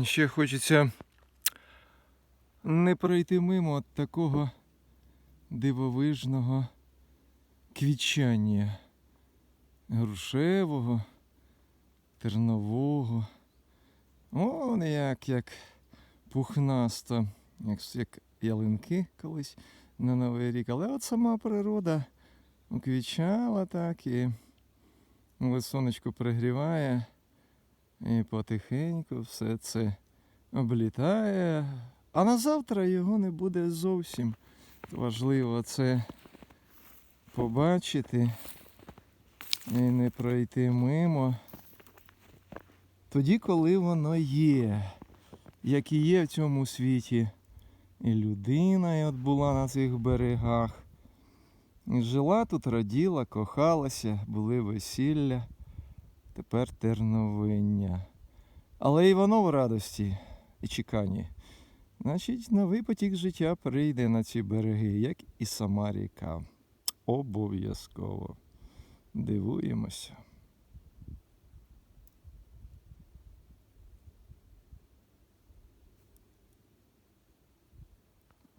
Ще хочеться не пройти мимо от такого дивовижного квітчання грушевого, тернового. О, як, як пухнасто, як, як ялинки колись на Новий рік. Але от сама природа уквічала так і сонечко пригріває, і потихеньку все це облітає. А на завтра його не буде зовсім. Важливо це побачити і не пройти мимо. Тоді, коли воно є, як і є в цьому світі. І людина і от була на цих берегах. І жила тут, раділа, кохалася, були весілля, тепер терновиння. Але і воно в радості і чеканні. Значить, новий потік життя прийде на ці береги, як і сама ріка. Обов'язково. Дивуємося.